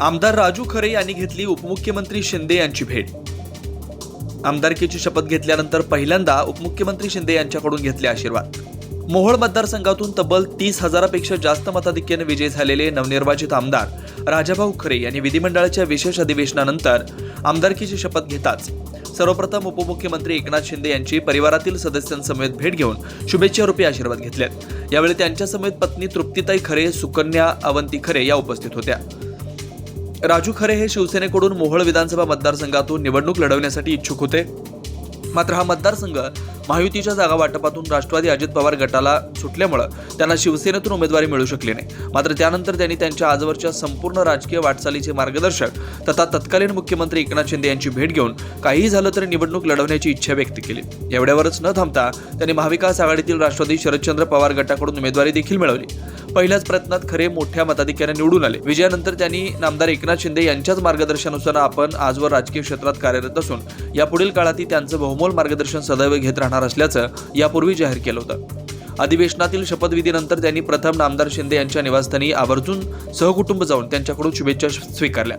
आमदार राजू खरे यांनी घेतली उपमुख्यमंत्री शिंदे यांची भेट. आमदारकीची शपथ घेतल्यानंतर पहिल्यांदा उपमुख्यमंत्री शिंदे यांच्याकडून घेतले आशीर्वाद. मोहोळ मतदारसंघातून तब्बल तीस हजारापेक्षा जास्त मताधिक्याने विजयी झालेले नवनिर्वाचित आमदार राजाभाऊ खरे यांनी विधिमंडळाच्या विशेष अधिवेशनानंतर आमदारकीची शपथ घेताच सर्वप्रथम उपमुख्यमंत्री एकनाथ शिंदे यांची परिवारातील सदस्यांसमवेत भेट घेऊन शुभेच्छारूपी आशीर्वाद घेतलेत. यावेळी त्यांच्यासमवेत पत्नी तृप्तीताई खरे सुकन्या अवंती खरे या उपस्थित होत्या. राजू खरे हे शिवसेनेकडून मोहोळ विधानसभा मतदारसंघातून निवडणूक लढवण्यासाठी इच्छुक होते. मात्र हा मतदारसंघ महायुतीच्या जागा वाटपातून राष्ट्रवादी अजित पवार गटाला सुटल्यामुळं त्यांना शिवसेनेतून उमेदवारी मिळू शकली नाही. मात्र त्यानंतर त्यांनी त्यांच्या आजवरच्या संपूर्ण राजकीय वाटचालीचे मार्गदर्शक तथा तत्कालीन मुख्यमंत्री एकनाथ शिंदे यांची भेट घेऊन काहीही झालं तरी निवडणूक लढवण्याची इच्छा व्यक्त केली. एवढ्यावरच न थांबता त्यांनी महाविकास आघाडीतील राष्ट्रवादी शरदचंद्र पवार गटाकडून उमेदवारी देखील मिळवली. पहिल्याच प्रयत्नात खरे मोठ्या मताधिक्याने निवडून आले. विजयानंतर त्यांनी नामदार एकनाथ शिंदे यांच्याच मार्गदर्शनानुसार आपण आजवर राजकीय क्षेत्रात कार्यरत असून यापुढील काळातही त्यांचं बहुमोल मार्गदर्शन सदैव घेत राहणार असल्याचं यापूर्वी जाहीर केलं होतं. अधिवेशनातील शपथविधीनंतर त्यांनी प्रथम नामदार शिंदे यांच्या निवासस्थानी आवर्जून सहकुटुंब जाऊन त्यांच्याकडून शुभेच्छा स्वीकारल्या.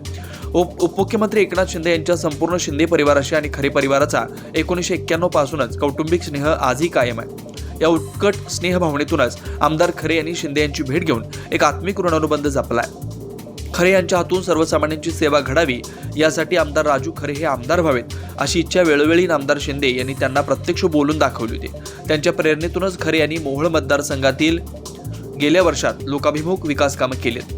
उप उपमुख्यमंत्री एकनाथ शिंदे यांच्या संपूर्ण शिंदे परिवाराशी आणि खरे परिवाराचा एकोणीसशे एक्क्याण्णव पासूनच कौटुंबिक स्नेह आजही कायम आहे. या उत्कट स्नेहभावनेतूनच आमदार खरे यांनी शिंदे यांची भेट घेऊन एक आत्मिक ऋणानुबंध जपलाय. खरे यांच्या हातून सर्वसामान्यांची सेवा घडावी यासाठी आमदार राजू खरे हे आमदार व्हावेत अशी इच्छा वेळोवेळी नामदार शिंदे यांनी त्यांना प्रत्यक्ष बोलून दाखवली होती. त्यांच्या प्रेरणेतूनच खरे यांनी मोहोळ मतदारसंघातील गेल्या वर्षात लोकाभिमुख विकास कामं केलेत.